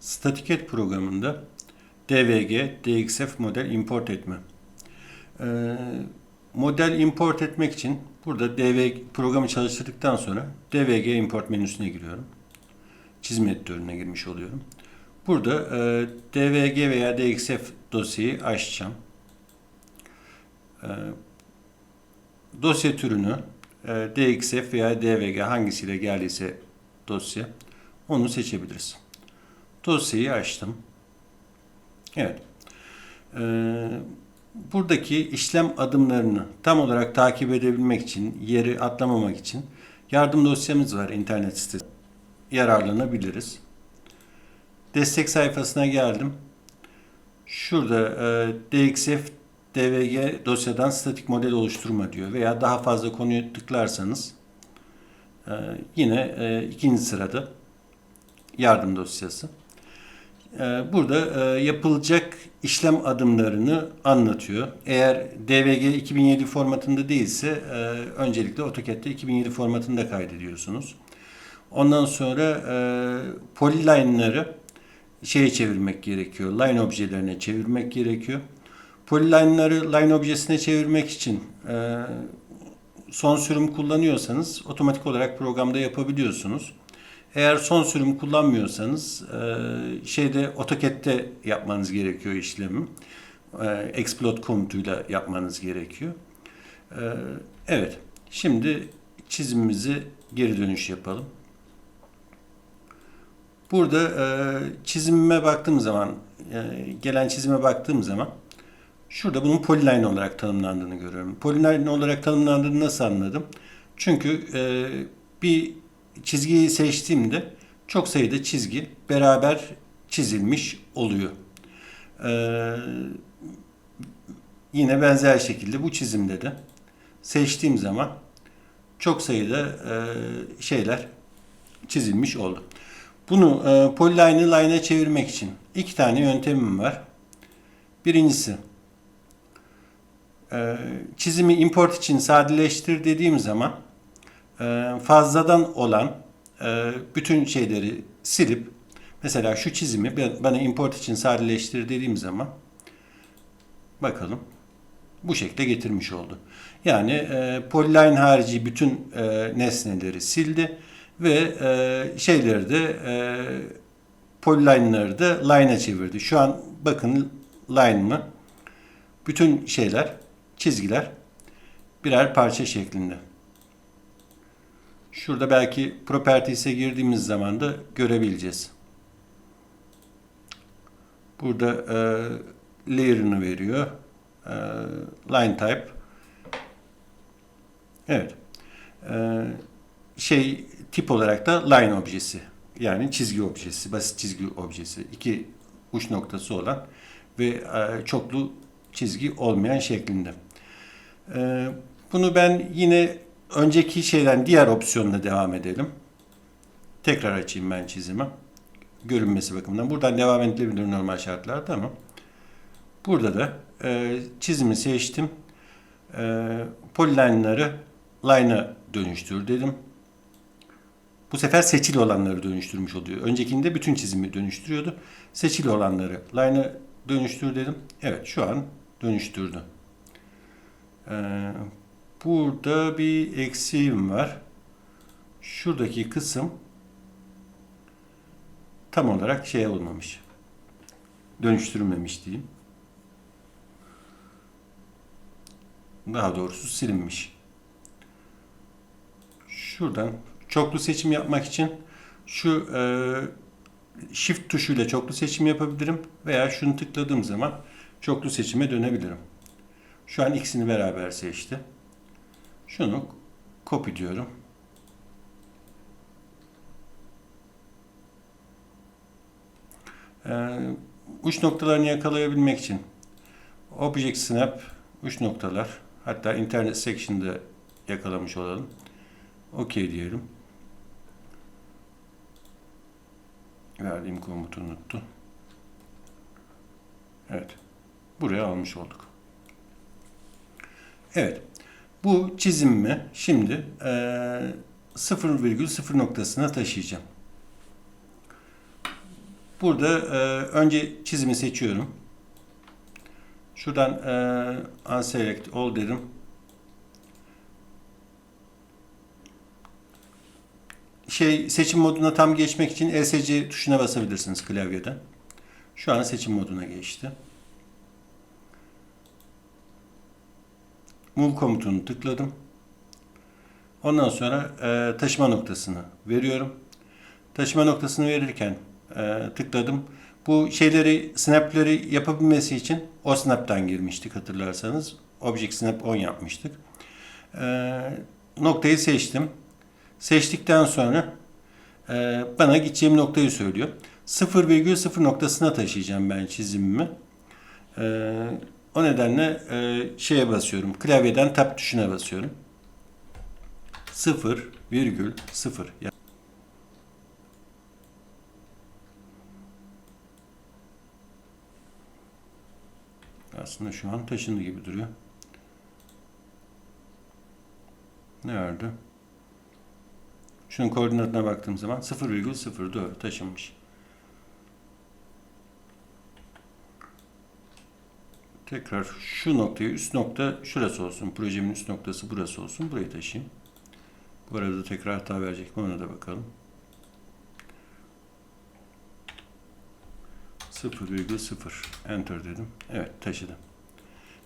Statiket programında DVG, DXF model import etme. Ee, model import etmek için burada DVG programı çalıştırdıktan sonra DVG import menüsüne giriyorum. Çizim editörüne girmiş oluyorum. Burada e, DVG veya DXF dosyayı açacağım. E, dosya türünü e, DXF veya DVG hangisiyle geldiyse dosya onu seçebiliriz. Dosyayı açtım. Evet. Ee, buradaki işlem adımlarını tam olarak takip edebilmek için, yeri atlamamak için yardım dosyamız var internet sitesi. Yararlanabiliriz. Destek sayfasına geldim. Şurada e, DXF DVG dosyadan statik model oluşturma diyor veya daha fazla konuyu tıklarsanız e, yine e, ikinci sırada yardım dosyası. Ee, Burada e, yapılacak işlem adımlarını anlatıyor. Eğer DVG 2007 formatında değilse e, öncelikle AutoCAD'de 2007 formatında kaydediyorsunuz. Ondan sonra e, polyline'ları şeye çevirmek gerekiyor. Line objelerine çevirmek gerekiyor. Polyline'ları line objesine çevirmek için son sürüm kullanıyorsanız otomatik olarak programda yapabiliyorsunuz. Eğer son sürüm kullanmıyorsanız e, şeyde AutoCAD'de yapmanız gerekiyor işlemi. E, Explode komutuyla yapmanız gerekiyor. E, evet. Şimdi çizimimizi geri dönüş yapalım. Burada e, çizimime baktığım zaman, e, gelen çizime baktığım zaman şurada bunun polyline olarak tanımlandığını görüyorum. Polyline olarak tanımlandığını nasıl anladım? Çünkü e, bir çizgiyi seçtiğimde çok sayıda çizgi beraber çizilmiş oluyor. Ee, yine benzer şekilde bu çizimde de seçtiğim zaman çok sayıda e, şeyler çizilmiş oldu. Bunu e, polyline'ı line'a çevirmek için iki tane yöntemim var. Birincisi e, çizimi import için sadeleştir dediğim zaman fazladan olan e, bütün şeyleri silip mesela şu çizimi bana import için sadeleştir dediğim zaman bakalım bu şekilde getirmiş oldu. Yani e, polyline harici bütün e, nesneleri sildi ve e, şeyleri de e, polyline'ları da line'a çevirdi. Şu an bakın line mı? Bütün şeyler, çizgiler birer parça şeklinde. Şurada belki properties'e girdiğimiz zaman da görebileceğiz. Burada e, layer'ını veriyor. E, line type. Evet. E, şey tip olarak da line objesi. Yani çizgi objesi, basit çizgi objesi. İki uç noktası olan ve e, çoklu çizgi olmayan şeklinde. E, bunu ben yine önceki şeyden diğer opsiyonla devam edelim. Tekrar açayım ben çizimi. Görünmesi bakımından. Buradan devam edilebilir normal şartlarda ama burada da e, çizimi seçtim. E, polyline'ları line'a dönüştür dedim. Bu sefer seçili olanları dönüştürmüş oluyor. Öncekinde bütün çizimi dönüştürüyordu. Seçili olanları line'a dönüştür dedim. Evet şu an dönüştürdü. Ee, Burada bir eksiğim var. Şuradaki kısım tam olarak şey olmamış. Dönüştürülmemiş diyeyim. Daha doğrusu silinmiş. Şuradan çoklu seçim yapmak için şu e, shift tuşuyla çoklu seçim yapabilirim veya şunu tıkladığım zaman çoklu seçime dönebilirim. Şu an ikisini beraber seçti. Şunu copy diyorum. Ee, uç noktalarını yakalayabilmek için Object Snap uç noktalar hatta internet section'da yakalamış olalım. OK diyelim. Verdiğim komutu unuttu. Evet. Buraya almış olduk. Evet. Bu çizimimi şimdi e, 0,0 noktasına taşıyacağım. Burada e, önce çizimi seçiyorum. Şuradan e, unselect all dedim. Şey seçim moduna tam geçmek için ESC tuşuna basabilirsiniz klavyeden. Şu an seçim moduna geçti. Move komutunu tıkladım. Ondan sonra e, taşıma noktasını veriyorum. Taşıma noktasını verirken e, tıkladım. Bu şeyleri, snapleri yapabilmesi için o snap'tan girmiştik hatırlarsanız. Object snap 10 yapmıştık. E, noktayı seçtim. Seçtikten sonra e, bana gideceğim noktayı söylüyor. 0,0 noktasına taşıyacağım ben çizimimi. E, o nedenle e, şeye basıyorum. Klavyeden tab tuşuna basıyorum. 0 virgül 0. Aslında şu an taşındı gibi duruyor. Ne verdi? Şunun koordinatına baktığım zaman 0,0 doğru taşınmış. Tekrar şu noktayı üst nokta şurası olsun. Projemin üst noktası burası olsun. Burayı taşıyayım. Bu arada tekrar hata verecek mi ona da bakalım. 0,0 enter dedim. Evet taşıdı.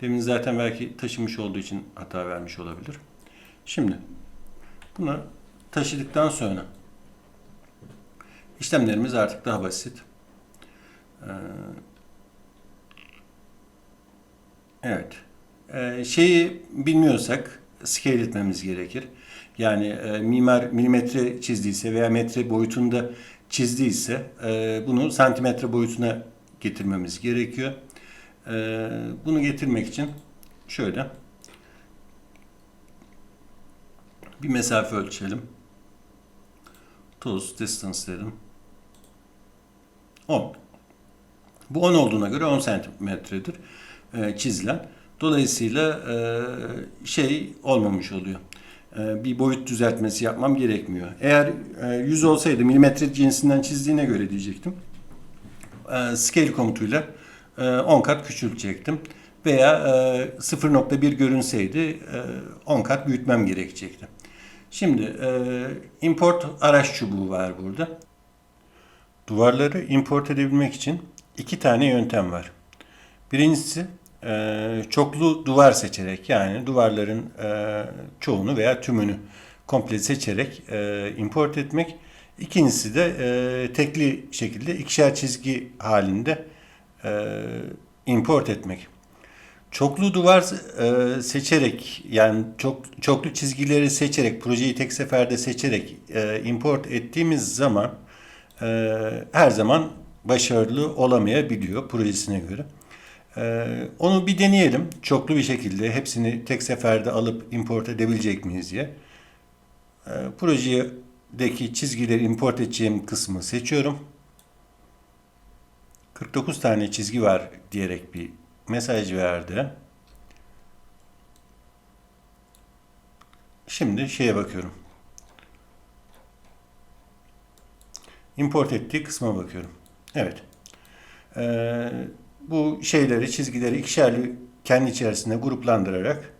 Demin zaten belki taşımış olduğu için hata vermiş olabilir. Şimdi buna taşıdıktan sonra işlemlerimiz artık daha basit. Ee, evet. Ee, şeyi bilmiyorsak scale etmemiz gerekir. Yani e, mimar milimetre çizdiyse veya metre boyutunda çizdiyse e, bunu santimetre boyutuna getirmemiz gerekiyor. E, bunu getirmek için şöyle bir mesafe ölçelim. Tools distance dedim. 10. Bu 10 olduğuna göre 10 santimetredir e, çizilen. Dolayısıyla e, şey olmamış oluyor. E, bir boyut düzeltmesi yapmam gerekmiyor. Eğer e, 100 olsaydı milimetre cinsinden çizdiğine göre diyecektim. E, scale komutuyla e, 10 kat küçültecektim. Veya e, 0.1 görünseydi e, 10 kat büyütmem gerekecekti. Şimdi e, import araç çubuğu var burada. Duvarları import edebilmek için iki tane yöntem var. Birincisi çoklu duvar seçerek yani duvarların e, çoğunu veya tümünü komple seçerek e, import etmek. İkincisi de e, tekli şekilde ikişer çizgi halinde e, import etmek. Çoklu duvar e, seçerek yani çok çoklu çizgileri seçerek projeyi tek seferde seçerek e, import ettiğimiz zaman e, her zaman başarılı olamayabiliyor projesine göre. E, onu bir deneyelim çoklu bir şekilde hepsini tek seferde alıp import edebilecek miyiz diye. E, projedeki çizgileri import edeceğim kısmı seçiyorum. 49 tane çizgi var diyerek bir mesaj verdi. Şimdi şeye bakıyorum. Import ettiği kısma bakıyorum. Evet. Ee, bu şeyleri, çizgileri ikişerli kendi içerisinde gruplandırarak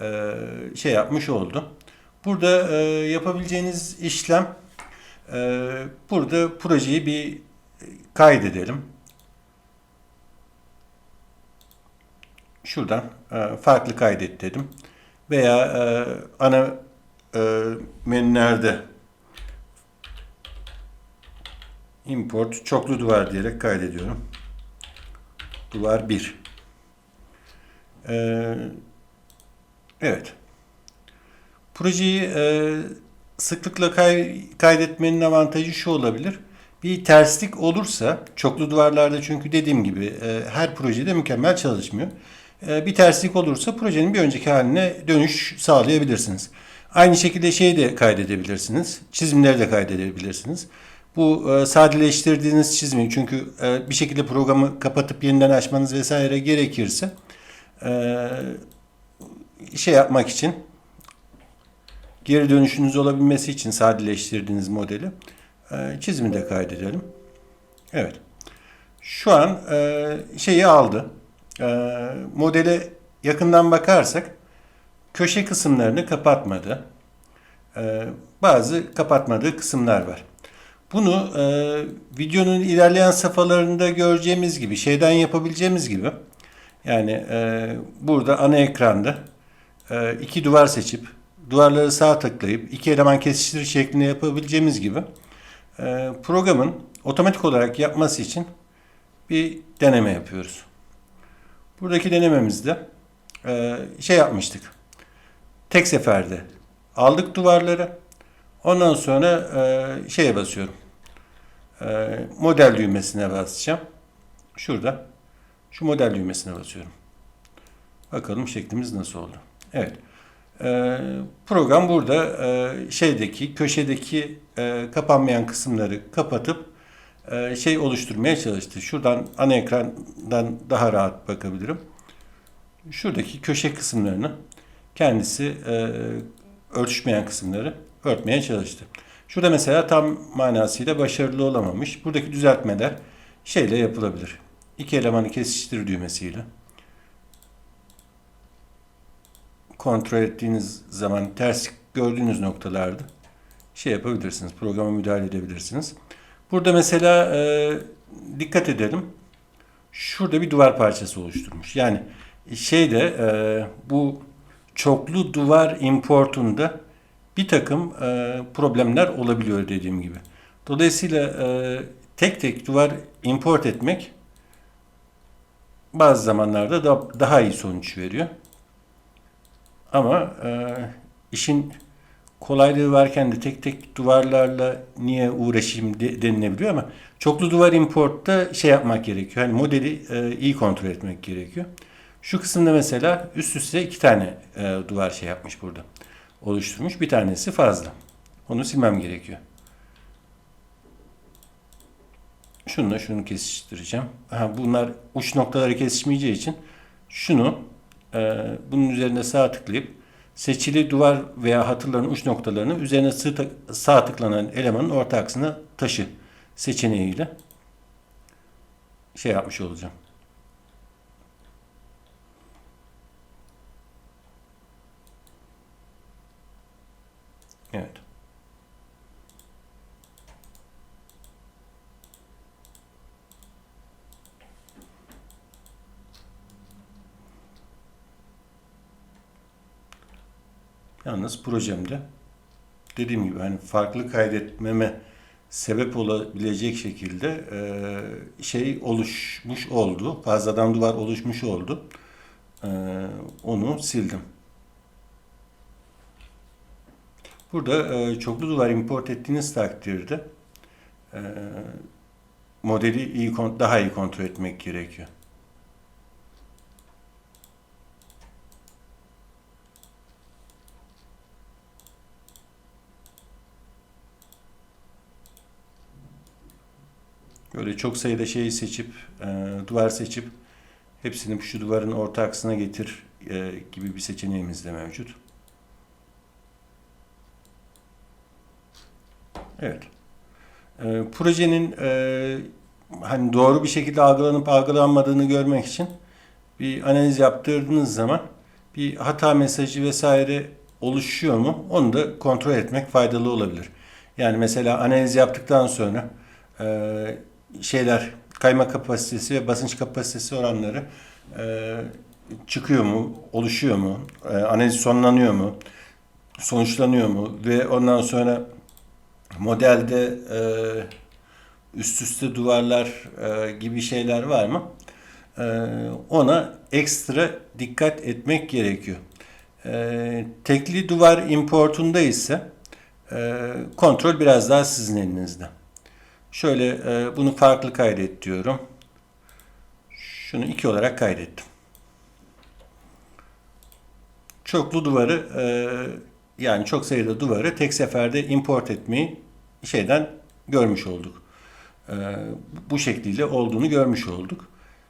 e, şey yapmış oldu. Burada e, yapabileceğiniz işlem e, burada projeyi bir kaydedelim. şuradan e, farklı kaydet dedim. Veya e, ana e, menülerde import çoklu duvar diyerek kaydediyorum. Duvar 1. E, evet. Projeyi e, sıklıkla kay, kaydetmenin avantajı şu olabilir. Bir terslik olursa çoklu duvarlarda çünkü dediğim gibi e, her projede mükemmel çalışmıyor. E, bir terslik olursa projenin bir önceki haline dönüş sağlayabilirsiniz. Aynı şekilde şeyi de kaydedebilirsiniz. Çizimleri de kaydedebilirsiniz. Bu e, sadeleştirdiğiniz çizimi çünkü e, bir şekilde programı kapatıp yeniden açmanız vesaire gerekirse şey yapmak için geri dönüşünüz olabilmesi için sadeleştirdiğiniz modeli çizimi de kaydedelim. Evet. Şu an e, şeyi aldı. E, modele yakından bakarsak köşe kısımlarını kapatmadı. E, bazı kapatmadığı kısımlar var. Bunu e, videonun ilerleyen safhalarında göreceğimiz gibi, şeyden yapabileceğimiz gibi, yani e, burada ana ekranda e, iki duvar seçip, duvarları sağ tıklayıp iki eleman kesiştir şeklinde yapabileceğimiz gibi e, programın otomatik olarak yapması için bir deneme yapıyoruz. Buradaki denememizde e, şey yapmıştık. Tek seferde aldık duvarları. Ondan sonra e, şeye basıyorum. E, model düğmesine basacağım. Şurada. Şu model düğmesine basıyorum. Bakalım şeklimiz nasıl oldu. Evet. E, program burada e, şeydeki köşedeki e, kapanmayan kısımları kapatıp e, şey oluşturmaya çalıştı. Şuradan ana ekrandan daha rahat bakabilirim. Şuradaki köşe kısımlarını kendisi e, örtüşmeyen kısımları örtmeye çalıştı. Şurada mesela tam manasıyla başarılı olamamış. Buradaki düzeltmeler şeyle yapılabilir. İki elemanı kesiştir düğmesiyle. Kontrol ettiğiniz zaman ters gördüğünüz noktalarda şey yapabilirsiniz. Programa müdahale edebilirsiniz. Burada mesela e, dikkat edelim. Şurada bir duvar parçası oluşturmuş. Yani şeyde e, bu çoklu duvar importunda bir takım e, problemler olabiliyor dediğim gibi. Dolayısıyla e, tek tek duvar import etmek bazı zamanlarda da, daha iyi sonuç veriyor. Ama e, işin kolaylığı varken de tek tek duvarlarla niye uğraşayım de, denilebiliyor ama çoklu duvar importta şey yapmak gerekiyor. Hani modeli e, iyi kontrol etmek gerekiyor. Şu kısımda mesela üst üste iki tane e, duvar şey yapmış burada. Oluşturmuş. Bir tanesi fazla. Onu silmem gerekiyor. Şununla şunu kesiştireceğim. Aha, bunlar uç noktaları kesişmeyeceği için şunu e, bunun üzerine sağ tıklayıp seçili duvar veya hatırların uç noktalarını üzerine sağ tıklanan elemanın orta aksına taşı seçeneğiyle şey yapmış olacağım. Evet. Yalnız projemde dediğim gibi hani farklı kaydetmeme sebep olabilecek şekilde e, şey oluşmuş oldu. Fazladan duvar oluşmuş oldu. E, onu sildim. Burada e, çoklu duvar import ettiğiniz takdirde e, modeli iyi daha iyi kontrol etmek gerekiyor. Böyle çok sayıda şeyi seçip, e, duvar seçip hepsini şu duvarın orta aksına getir e, gibi bir seçeneğimiz de mevcut. Evet. E, projenin e, hani doğru bir şekilde algılanıp algılanmadığını görmek için bir analiz yaptırdığınız zaman bir hata mesajı vesaire oluşuyor mu onu da kontrol etmek faydalı olabilir. Yani mesela analiz yaptıktan sonra e, şeyler kayma kapasitesi ve basınç kapasitesi oranları e, çıkıyor mu, oluşuyor mu, e, analiz sonlanıyor mu, sonuçlanıyor mu ve ondan sonra modelde e, üst üste duvarlar e, gibi şeyler var mı? E, ona ekstra dikkat etmek gerekiyor. E, tekli duvar importunda ise e, kontrol biraz daha sizin elinizde. Şöyle e, bunu farklı kaydet diyorum. Şunu iki olarak kaydettim. Çoklu duvarı e, yani çok sayıda duvarı tek seferde import etmeyi şeyden görmüş olduk. E, bu şekliyle olduğunu görmüş olduk.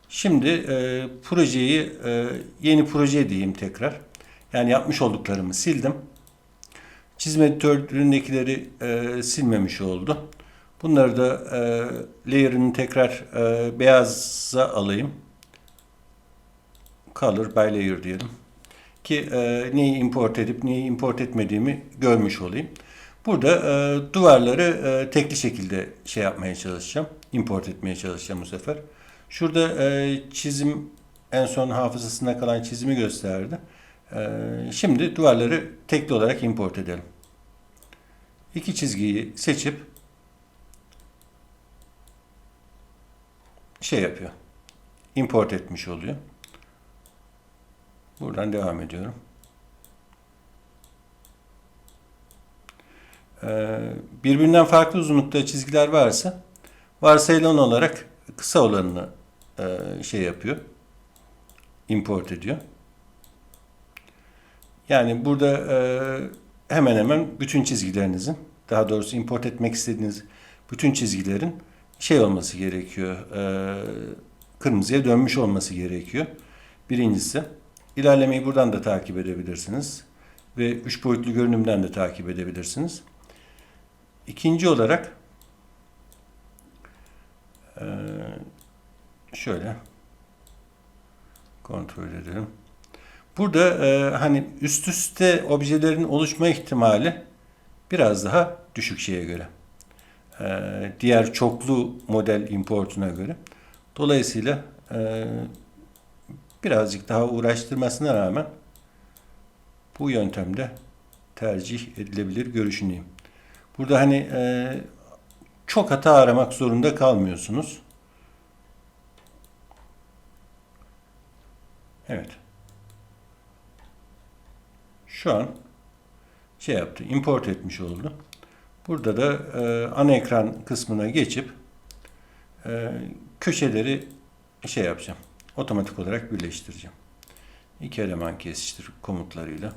Şimdi e, projeyi e, yeni proje diyeyim tekrar. Yani yapmış olduklarımı sildim. Çizim editöründekileri e, silmemiş oldu. Bunları da e, layer'ını tekrar e, beyaza alayım. Color by layer diyelim. Ki e, neyi import edip neyi import etmediğimi görmüş olayım. Burada e, duvarları e, tekli şekilde şey yapmaya çalışacağım. Import etmeye çalışacağım bu sefer. Şurada e, çizim en son hafızasında kalan çizimi gösterdi. E, şimdi duvarları tekli olarak import edelim. İki çizgiyi seçip şey yapıyor. Import etmiş oluyor. Buradan devam ediyorum. Ee, birbirinden farklı uzunlukta çizgiler varsa varsayılan olarak kısa olanını e, şey yapıyor. Import ediyor. Yani burada e, hemen hemen bütün çizgilerinizin daha doğrusu import etmek istediğiniz bütün çizgilerin şey olması gerekiyor. E, kırmızıya dönmüş olması gerekiyor. Birincisi. İlerlemeyi buradan da takip edebilirsiniz. Ve üç boyutlu görünümden de takip edebilirsiniz. İkinci olarak e, şöyle kontrol edelim. Burada e, hani üst üste objelerin oluşma ihtimali biraz daha düşük şeye göre. E, diğer çoklu model importuna göre. Dolayısıyla e, birazcık daha uğraştırmasına rağmen bu yöntemde tercih edilebilir görüşündeyim. Burada hani e, çok hata aramak zorunda kalmıyorsunuz. Evet. Şu an şey yaptı, import etmiş oldu. Burada da e, ana ekran kısmına geçip e, köşeleri şey yapacağım. Otomatik olarak birleştireceğim. İki eleman kesiştir komutlarıyla.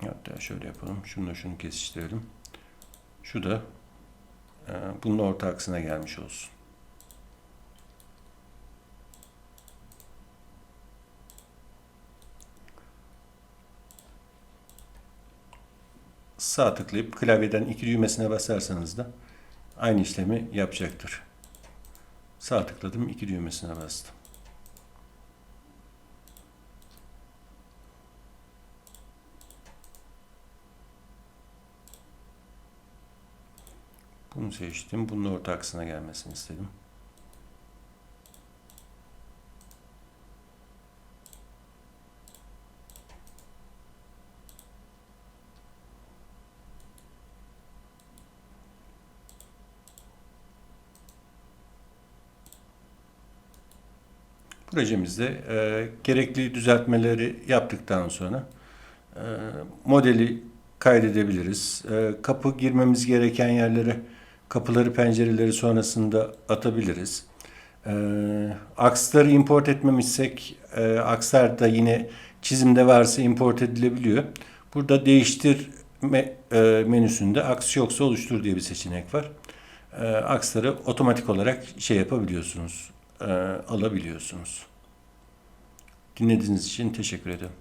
Hatta şöyle yapalım. Şununla şunu kesiştirelim. Şu da e, bunun orta aksına gelmiş olsun. Sağ tıklayıp klavyeden iki düğmesine basarsanız da aynı işlemi yapacaktır. Sağ tıkladım, iki düğmesine bastım. Bunu seçtim. Bunun orta aksına gelmesini istedim. Projemizde e, gerekli düzeltmeleri yaptıktan sonra e, modeli kaydedebiliriz. E, kapı girmemiz gereken yerlere kapıları, pencereleri sonrasında atabiliriz. E, aksları import etmemişsek e, akslar da yine çizimde varsa import edilebiliyor. Burada değiştir me, e, menüsünde aks yoksa oluştur diye bir seçenek var. E, aksları otomatik olarak şey yapabiliyorsunuz, e, alabiliyorsunuz. Dinlediğiniz için teşekkür ederim.